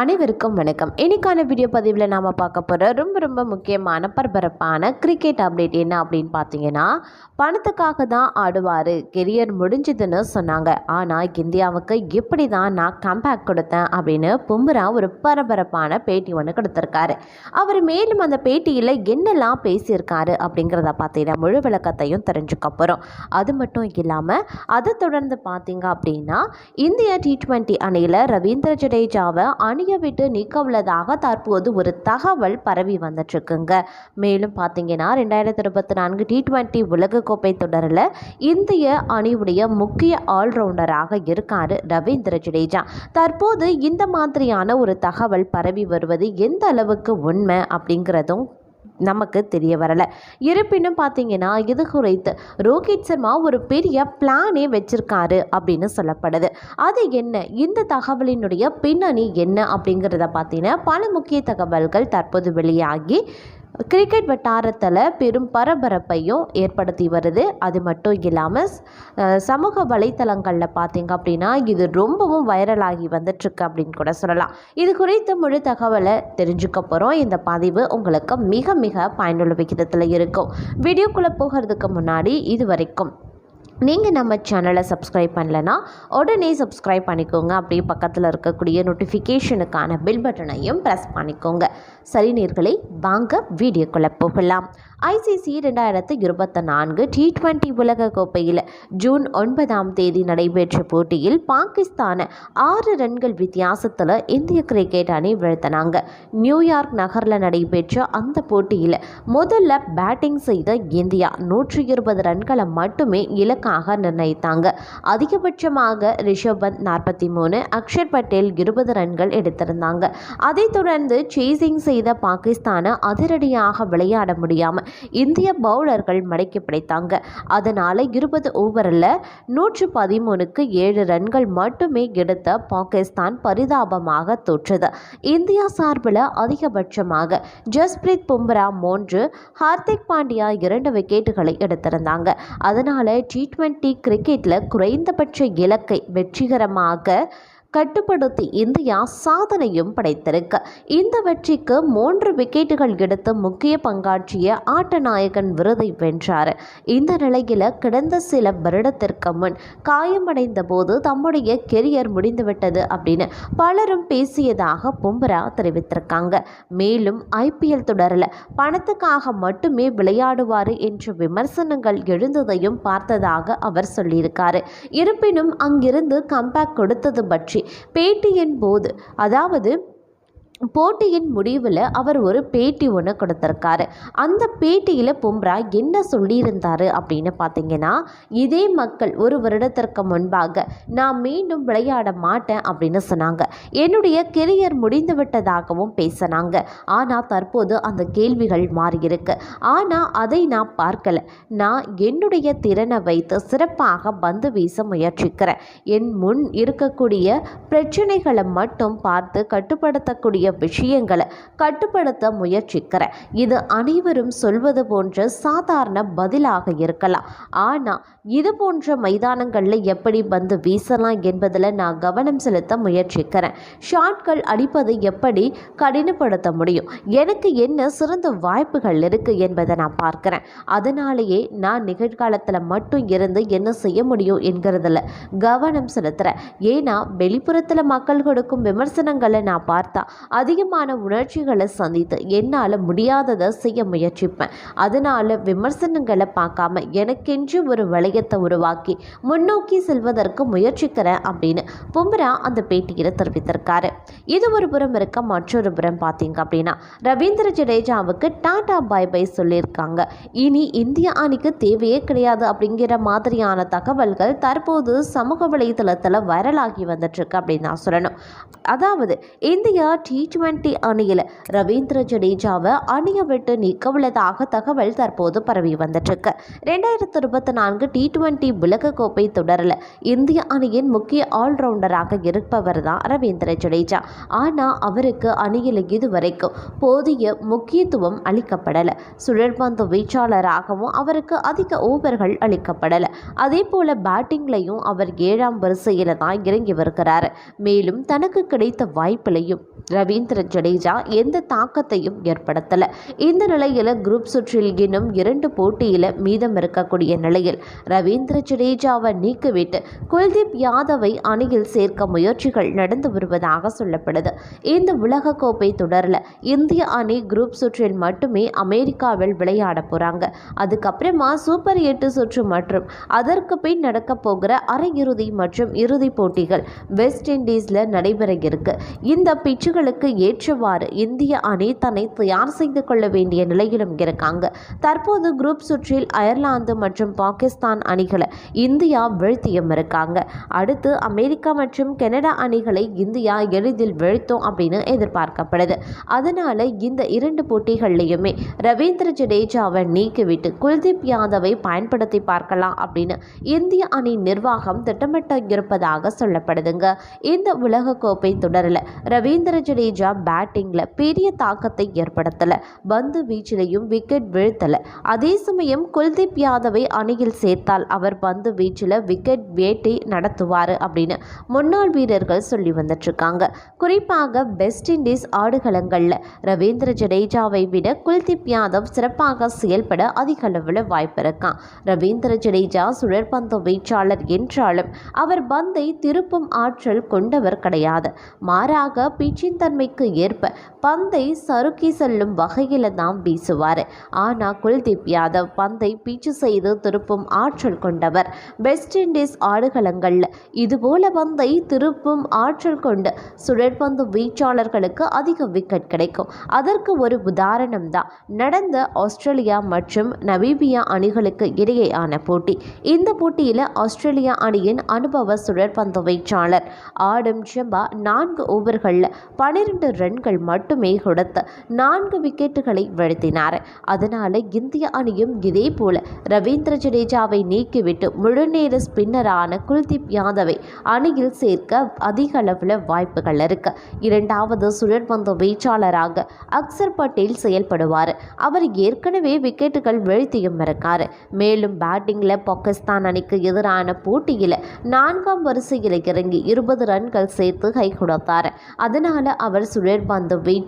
அனைவருக்கும் வணக்கம். இன்னைக்கான வீடியோ பதிவில் நாம் பார்க்க போகிற ரொம்ப ரொம்ப முக்கியமான பரபரப்பான கிரிக்கெட் அப்டேட் என்ன அப்படின்னு பார்த்தீங்கன்னா பணத்துக்காக தான் ஆடுவார். கெரியர் முடிஞ்சதுன்னு சொன்னாங்க. ஆனால் இந்தியாவுக்கு எப்படி தான் நான் கம்பேக் கொடுத்தேன் அப்படின்னு பும்ரா ஒரு பரபரப்பான பேட்டி ஒன்று கொடுத்துருக்காரு. அவர் மேலும் அந்த பேட்டியில் என்னெல்லாம் பேசியிருக்காரு அப்படிங்கிறத பார்த்தீங்கன்னா முழு விளக்கத்தையும் தெரிஞ்சுக்க போகிறோம் அது மட்டும் இல்லாமல் அதை தொடர்ந்து பார்த்தீங்க அப்படின்னா இந்திய டி ட்வெண்ட்டி அணியில் ரவீந்திர ஜடேஜாவை அணி பணியை விட்டு நீக்க உள்ளதாக தற்போது ஒரு தகவல் பரவி வந்துட்டுருக்குங்க. மேலும் பார்த்தீங்கன்னா ரெண்டாயிரத்தி இருபத்தி நான்கு டி டுவெண்ட்டி உலகக்கோப்பை தொடரில் இந்திய அணியுடைய முக்கிய ஆல்ரவுண்டராக இருக்கார் ரவீந்திர ஜடேஜா. தற்போது இந்த மாதிரியான ஒரு தகவல் பரவி வருவது எந்த அளவுக்கு உண்மை அப்படிங்கிறதும் நமக்கு தெரிய வரலை. இருப்பினும் பார்த்தீங்கன்னா இது குறித்து ரோஹித் சர்மா ஒரு பெரிய பிளானே வச்சிருக்காரு அப்படின்னு சொல்லப்படுது. அது என்ன? இந்த தகவலினுடைய பின்னணி என்ன அப்படிங்கிறத பார்த்தீங்கன்னா பல முக்கிய தகவல்கள் தற்போது வெளியாகி கிரிக்கெட் வட்டாரத்தில் பெரும் பரபரப்பையும் ஏற்படுத்தி வருது. அது மட்டும் இல்லாமல் சமூக வலைத்தளங்களில் பார்த்தீங்க அப்படின்னா இது ரொம்பவும் வைரலாகி வந்துட்டுருக்கு அப்படின்னு கூட சொல்லலாம். இது குறித்த முழு தகவலை தெரிஞ்சுக்க போகிறோம் இந்த பதிவு உங்களுக்கு மிக மிக பயனுள்ள விகிதத்தில் இருக்கும். வீடியோக்குள்ளே போகிறதுக்கு முன்னாடி இது வரைக்கும் நீங்கள் நம்ம சேனலை சப்ஸ்கிரைப் பண்ணலனா உடனே சப்ஸ்கிரைப் பண்ணிக்கோங்க. அப்படியே பக்கத்தில் இருக்கக்கூடிய நோட்டிஃபிகேஷனுக்கான பில் பட்டனையும் ப்ரெஸ் பண்ணிக்கோங்க. சரி நேர்களே வாங்க வீடியோக்குள்ளே போகலாம். ஐசிசி ரெண்டாயிரத்து இருபத்தி நான்கு டி டுவெண்ட்டி உலகக்கோப்பையில் ஜூன் ஒன்பதாம் தேதி நடைபெற்ற போட்டியில் பாகிஸ்தானை ஆறு ரன்கள் வித்தியாசத்தில் இந்திய கிரிக்கெட் அணி வீழ்த்தினாங்க. நியூயார்க் நகரில் நடைபெற்ற அந்த போட்டியில் முதல்ல பேட்டிங் செய்த இந்தியா நூற்றி இருபது ரன்களை மட்டுமே அதிகமாக நிர்ணயித்தாங்க. அதிகபட்சமாக ரிஷப் பந்த் நாற்பத்தி மூணு அக்ஷர் பட்டேல் இருபது ரன்கள் எடுத்திருந்தாங்க. அதைத் தொடர்ந்து சேசிங் செய்த பாகிஸ்தானை அதிரடியாக விளையாட முடியாமல் இந்திய பவுலர்கள் மடக்கி பிடித்தாங்க. அதனால் இருபது ஓவரில் நூற்று பதிமூணுக்கு ஏழு ரன்கள் மட்டுமே எடுத்த பாகிஸ்தான் பரிதாபமாக தோற்றது. இந்தியா சார்பில் அதிகபட்சமாக ஜஸ்பிரீத் பும்ரா மூன்று ஹார்திக் பாண்டியா இரண்டு விக்கெட்டுகளை எடுத்திருந்தாங்க. அதனால் டி டுவெண்ட்டி கிரிக்கெட்டில் குறைந்தபட்ச இலக்கை வெற்றிகரமாக கட்டுப்படுத்தி இந்தியா சாதனையும் படைத்திருக்கு. இந்த வெற்றிக்கு மூன்று விக்கெட்டுகள் எடுத்து முக்கிய பங்காற்றிய ஆட்டநாயகன் விருதை வென்றார். இந்த நிலையில் கடந்த சில வருடத்திற்கு முன் காயமடைந்த போது தம்முடைய கெரியர் முடிந்துவிட்டது அப்படின்னு பலரும் பேசியதாக பும்ரா தெரிவித்திருக்காங்க. மேலும் ஐபிஎல் தொடரில் பணத்துக்காக மட்டுமே விளையாடுவார் என்ற விமர்சனங்கள் எழுந்ததையும் பார்த்ததாக அவர் சொல்லியிருக்காரு. இருப்பினும் அங்கிருந்து கம்பேக் கொடுத்தது பற்றி பேட்டியின் போது அதாவது போட்டியின் முடிவில் அவர் ஒரு பேட்டி ஒன்று கொடுத்துருக்காரு. அந்த பேட்டியில் பும்ரா என்ன சொல்லியிருந்தார் அப்படின்னு பார்த்தீங்கன்னா இதே மக்கள் ஒரு வருடத்திற்கு முன்பாக நான் மீண்டும் விளையாட மாட்டேன் அப்படின்னு சொன்னாங்க. என்னுடைய கெரியர் முடிந்து விட்டதாகவும் பேசினாங்க. ஆனால் தற்போது அந்த கேள்விகள் மாறியிருக்கு ஆனால் அதை நான் பார்க்கல. நான் என்னுடைய திறனை வைத்து சிறப்பாக பந்து வீச முயற்சிக்கிறேன். என் முன் இருக்கக்கூடிய பிரச்சனைகளை மட்டும் பார்த்து கட்டுப்படுத்தக்கூடிய விஷயங்களை கட்டுப்படுத்த முயற்சிக்கிறேன். இது அனைவரும் சொல்வது போன்ற சாதாரண பதிலாக இருக்கலாம். ஆனால் இது போன்ற மைதானங்களில் எப்படி பந்து வீசலாம் என்பதில் நான் கவனம் செலுத்த முயற்சிக்கிறேன். ஷாட்கள் அடிப்பது எப்படி கடினப்படுத்த முடியும்? எனக்கு என்ன சிறந்த வாய்ப்புகள் இருக்குது என்பதை நான் பார்க்குறேன். அதனாலேயே நான் நிகழ்காலத்தில் மட்டும் இருந்து என்ன செய்ய முடியும் என்கிறதுல கவனம் செலுத்துகிறேன் ஏன்னா வெளிப்புறத்தில் மக்கள் கொடுக்கும் விமர்சனங்களை நான் பார்த்தா அதிகமான உணர்ச்சிகளை சந்தித்து என்னால் முடியாததை செய்ய முயற்சிப்பேன். அதனால் விமர்சனங்களை பார்க்காம எனக்கென்று ஒரு வளையத்தை உருவாக்கி முன்னோக்கி செல்வதற்கு முயற்சிக்கிறேன் அப்படின்னு பும்ரா அந்த பேட்டியில் தெரிவித்திருக்காரு. இது ஒரு புறம் இருக்க மற்றொரு புறம் பார்த்தீங்க அப்படின்னா ரவீந்திர ஜடேஜாவுக்கு டாடா பாய் பை சொல்லியிருக்காங்க. இனி இந்திய அணிக்கு தேவையே கிடையாது அப்படிங்கிற மாதிரியான தகவல்கள் தற்போது சமூக வலைதளத்தில் வைரலாகி வந்துட்டுருக்கு அப்படின்னு நான் சொல்லணும். அதாவது இந்தியா டி டி டுவெண்டி அணியில் ரவீந்திர ஜடேஜாவை அணியை விட்டு நீக்க உள்ளதாக தகவல் தற்போது பரவி வந்துட்டுருக்கு. ரெண்டாயிரத்தி இருபத்தி நான்கு டி டுவெண்டி உலகக்கோப்பை தொடரில் இந்திய அணியின் முக்கிய ஆல்ரவுண்டராக இருப்பவர் தான் ரவீந்திர ஜடேஜா. ஆனால் அவருக்கு அணியில் இதுவரைக்கும் போதிய முக்கியத்துவம் அளிக்கப்படலை. சுழற்பந்து வீச்சாளராகவும் அவருக்கு அதிக ஓவர்கள் அளிக்கப்படலை. அதே போல் பேட்டிங்லையும் அவர் ஏழாம் வரிசையில் தான் இறங்கி வருகிறார். மேலும் தனக்கு கிடைத்த வாய்ப்பிலையும் ரவீந்திர ஜடேஜா எந்த தாக்கத்தையும் ஏற்படுத்தலை. இந்த நிலையில் குரூப் சுற்றில் இன்னும் இரண்டு போட்டியில் மீதம் இருக்கக்கூடிய நிலையில் ரவீந்திர ஜடேஜாவை நீக்கிவிட்டு குல்தீப் யாதவை அணியில் சேர்க்க முயற்சிகள் நடந்து வருவதாக சொல்லப்படுது. இந்த உலகக்கோப்பை தொடரில் இந்திய அணி குரூப் சுற்றில் மட்டுமே அமெரிக்காவில் விளையாட போகிறாங்க அதுக்கப்புறமா சூப்பர் எட்டு சுற்று மற்றும் அதற்கு பின் நடக்க போகிற அரையிறுதி மற்றும் இறுதி போட்டிகள் வெஸ்ட் இண்டீஸில் நடைபெற இருக்கு. இந்த பிச்சுகளுக்கு ஏற்றவாறு இந்திய அணி தன்னை தயார் செய்து கொள்ள வேண்டிய நிலையிலும் இருக்காங்க. தற்போது குரூப் சுற்றில் அயர்லாந்து மற்றும் பாகிஸ்தான் அணிகளை இந்தியா வீழ்த்தியும் இருக்காங்க. அடுத்து அமெரிக்கா மற்றும் கனடா அணிகளை இந்தியா எளிதில் வீழ்த்தும் அப்படின்னு எதிர்பார்க்கப்படுது. அதனால இந்த இரண்டு போட்டிகள்லையுமே ரவீந்திர ஜடேஜாவை நீக்கிவிட்டு குல்தீப் யாதவை பயன்படுத்தி பார்க்கலாம் அப்படின்னு இந்திய அணி நிர்வாகம் திட்டமிட்டு இருப்பதாக சொல்லப்படுதுங்க. இந்த உலகக்கோப்பை தொடரில் ரவீந்திர ஜடேஜா ஜடேஜா பேட்டிங்கில் பெரிய தாக்கத்தை ஏற்படுத்தலை. பந்து வீச்சிலையும் விக்கெட் வீழ்த்தலை. அதே சமயம் குல்தீப் யாதவை அணியில் சேர்த்தால் அவர் பந்து வீச்சில் விக்கெட் வேட்டை நடத்துவார் அப்படின்னு முன்னாள் வீரர்கள் சொல்லி வந்துட்டுருக்காங்க. குறிப்பாக வெஸ்ட் இண்டீஸ் ஆடுகளங்களில் ரவீந்திர ஜடேஜாவை விட குல்தீப் யாதவ் சிறப்பாக செயல்பட அதிக அளவில் வாய்ப்பு இருக்கான் ரவீந்திர ஜடேஜா சுழற்பந்து வீச்சாளர் என்றாலும் அவர் பந்தை திருப்பும் ஆற்றல் கொண்டவர் கிடையாது. மாறாக பிச்சின் நிலைமைக்கு ஏற்ப பந்தை சறுக்கி செல்லும் வகையில் தான் வீசுவார். ஆனால் குல்தீப் யாதவ் பந்தை பீச்சு செய்து திருப்பும் ஆற்றல் கொண்டவர். வெஸ்ட் இண்டீஸ் ஆடுகளங்களில் இதுபோல பந்தை திருப்பும் ஆற்றல் கொண்டு சுழற்பந்து வீச்சாளர்களுக்கு அதிக விக்கெட் கிடைக்கும். அதற்கு ஒரு உதாரணம் தான் நடந்த ஆஸ்திரேலியா மற்றும் நமீபியா அணிகளுக்கு இடையேயான போட்டி. இந்த போட்டியில் ஆஸ்திரேலியா அணியின் அனுபவ சுழற்பந்து வீச்சாளர் ஆடும் ஜெம்பா நான்கு ஓவர்களில் பனிரெண்டு ரன்கள் மட்டும் கொடுத்து நான்கு விக்கெட்டுகளை வீழ்த்தினார். அதனால இந்திய அணியும் இதே போல ரவீந்திர ஜடேஜாவை நீக்கிவிட்டு முழுநேர ஸ்பின்னரான குல்தீப் யாதவை அணியில் சேர்க்க அதிக அளவில் வாய்ப்புகள் இருக்கு. இரண்டாவது சுழற்பந்து வீச்சாளராக அக்சர் பட்டேல் செயல்படுவார். அவர் ஏற்கனவே விக்கெட்டுகள் வீழ்த்தியும் இருக்கார். மேலும் பேட்டிங்கில் பாகிஸ்தான் அணிக்கு எதிரான போட்டியில் நான்காம் வரிசையில் இறங்கி இருபது ரன்கள் சேர்த்து கை கொடுத்தார். அதனால அவர் சுழற்பந்து வீச்சு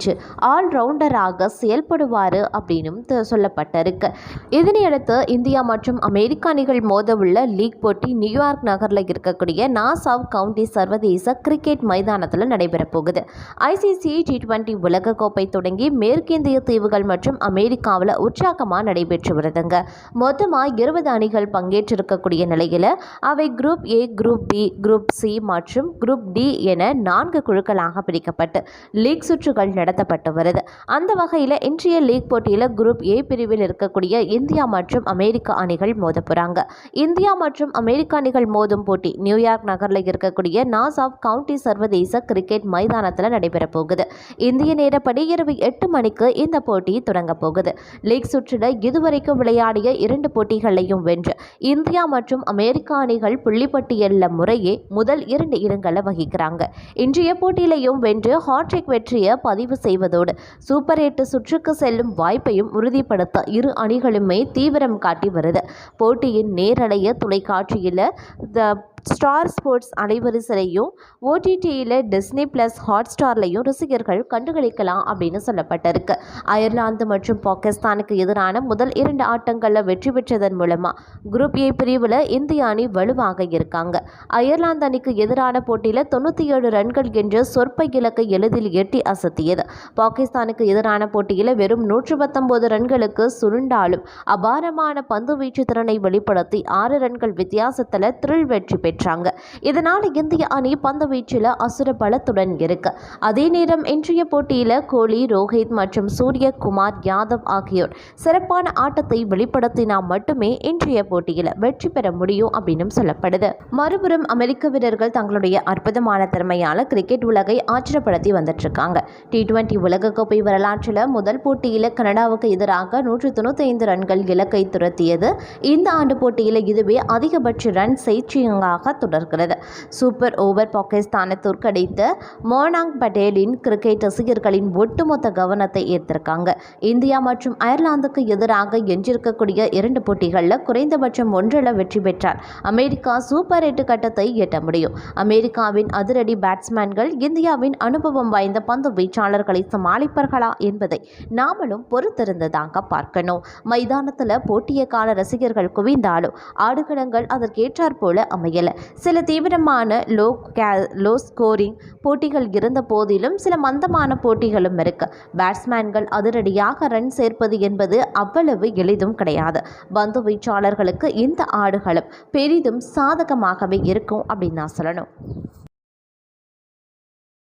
ஆல்ரவுண்டராக செயல்படுவார் அப்படின்னு சொல்லப்பட்டிருக்கு. இதனையடுத்து இந்தியா மற்றும் அமெரிக்க அணிகள் மோதவுள்ள லீக் போட்டி நியூயார்க் நகரில் இருக்கக்கூடிய நாசாவ் கவுண்டி சர்வதேச கிரிக்கெட் மைதானத்தில் நடைபெறப் போகுது. ஐசிசி டி டுவெண்ட்டி உலகக்கோப்பை தொடங்கி மேற்கிந்திய தீவுகள் மற்றும் அமெரிக்காவில் உற்சாகமாக நடைபெற்று வருதுங்க. மொத்தமாக இருபது அணிகள் பங்கேற்றிருக்கக்கூடிய நிலையில் அவை group A group B group C மற்றும் குரூப் டி என நான்கு குழுக்களாக பிரிக்கப்பட்டு லீக் சுற்றுகள் நடத்தப்பட்டு வருது அந்த வகையில் இன்றைய லீக் போட்டியில் குரூப் ஏ பிரிவில் இருக்கக்கூடிய இந்தியா மற்றும் அமெரிக்கா அணிகள் மோத போகிறாங்க இந்தியா மற்றும் அமெரிக்க அணிகள் மோதும் போட்டி நியூயார்க் நகரில் இருக்கக்கூடிய நாசாவ் கவுண்டி சர்வதேச கிரிக்கெட் மைதானத்தில் நடைபெற போகுது. இந்திய நேரப்படி இரவு எட்டு மணிக்கு இந்த போட்டி தொடங்க போகுது. லீக் சுற்றில் இதுவரைக்கும் விளையாடிய இரண்டு போட்டிகளையும் வென்று இந்தியா மற்றும் அமெரிக்கா அணிகள் புள்ளிப்பட்டியலில் முறையே முதல் இரண்டு இடங்களை வகிக்கிறாங்க. இன்றைய போட்டியிலையும் வென்று ஹாட்ரிக் வெற்றியை பதிவு செய்வதோடு சூப்பர் எட்டு சுற்றுக்கு செல்லும் வாய்ப்பையும் உறுதிப்படுத்த இரு அணிகளுமே தீவிரம் காட்டி வருது. போட்டியின் நேரலைய தொலைக்காட்சியில் த ஸ்டார் ஸ்போர்ட்ஸ் அலைவரிசையிலையும் ஓடிடியில் டிஸ்னி ப்ளஸ் ஹாட் ஸ்டார்லையும் ரசிகர்கள் கண்டுகளிக்கலாம் அப்படின்னு சொல்லப்பட்டிருக்கு. அயர்லாந்து மற்றும் பாகிஸ்தானுக்கு எதிரான முதல் இரண்டு ஆட்டங்களில் வெற்றி பெற்றதன் மூலமாக குரூப் ஏ பிரிவில் இந்திய அணி வலுவாக இருக்காங்க. அயர்லாந்து அணிக்கு எதிரான போட்டியில் தொண்ணூற்றி ஏழு ரன்கள் என்ற சொற்ப இலக்கை எளிதில் எட்டி அசத்தியது. பாகிஸ்தானுக்கு எதிரான போட்டியில் வெறும் நூற்று பத்தொன்பது ரன்களுக்கு சுருண்டாலும் அபாரமான பந்து வீச்சு திறனை வெளிப்படுத்தி ஆறு ரன்கள் வித்தியாசத்தில் த்ரில் வெற்றி பெற்று பெற்றாங்க இதனால் இந்திய அணி பந்து வீச்சில் அசுர பலத்துடன் இருக்கு. அதே நேரம் இன்றைய போட்டியில் கோலி ரோஹித் மற்றும் சூரியகுமார் யாதவ் ஆகியோர் சிறப்பான ஆட்டத்தை வெளிப்படுத்தினா மட்டுமே இன்றைய போட்டியில் வெற்றி பெற முடியும் அப்படின்னு சொல்லப்படுது. மறுபுறம் அமெரிக்க வீரர்கள் தங்களுடைய அற்புதமான திறமையால கிரிக்கெட் உலகை ஆச்சரியப்படுத்தி வந்துட்டு இருக்காங்க டி டுவெண்டி உலகக்கோப்பை வரலாற்றில் முதல் போட்டியில் கனடாவுக்கு எதிராக நூற்று தொண்ணூற்றி ஐந்து ரன்கள் இலக்கை துரத்தியது. இந்த ஆண்டு போட்டியில் இதுவே அதிகபட்ச ரன் செய்தியாக தொடர்கிறது. சூப்பர் ஓவர் பாகிஸ்தானை தோற்கடித்த மோனாங் பட்டேலின் கிரிக்கெட் ரசிகர்களின் ஒட்டுமொத்த கவனத்தை ஈர்த்திருக்காங்க. இந்தியா மற்றும் அயர்லாந்துக்கு எதிராக எஞ்சிருக்கக்கூடிய இரண்டு போட்டிகளில் குறைந்தபட்சம் ஒன்றில் வெற்றி பெற்றார். அமெரிக்கா சூப்பர் எட்டு கட்டத்தை எட்ட முடியும். அமெரிக்காவின் அதிரடி பேட்ஸ்மேன்கள் இந்தியாவின் அனுபவம் வாய்ந்த பந்து வீச்சாளர்களை சமாளிப்பார்களா என்பதை நாமளும் பொறுத்திருந்ததாக பார்க்கணும். மைதானத்தில் போட்டிய கால ரசிகர்கள் குவிந்தாலும் ஆடுகளங்கள் அதற்கேற்றாற் போல அமையல சில தீவிரமான லோ கே லோ ஸ்கோரிங் போட்டிகள் இருந்த போதிலும் சில மந்தமான போட்டிகளும் இருக்கு. பேட்ஸ்மேன்கள் அதிரடியாக ரன் சேர்ப்பது என்பது அவ்வளவு எளிதும் கிடையாது. பந்து வீச்சாளர்களுக்கு இந்த ஆடுகளும் பெரிதும் சாதகமாகவே இருக்கும் அப்படின்னு நான் சொல்லணும்.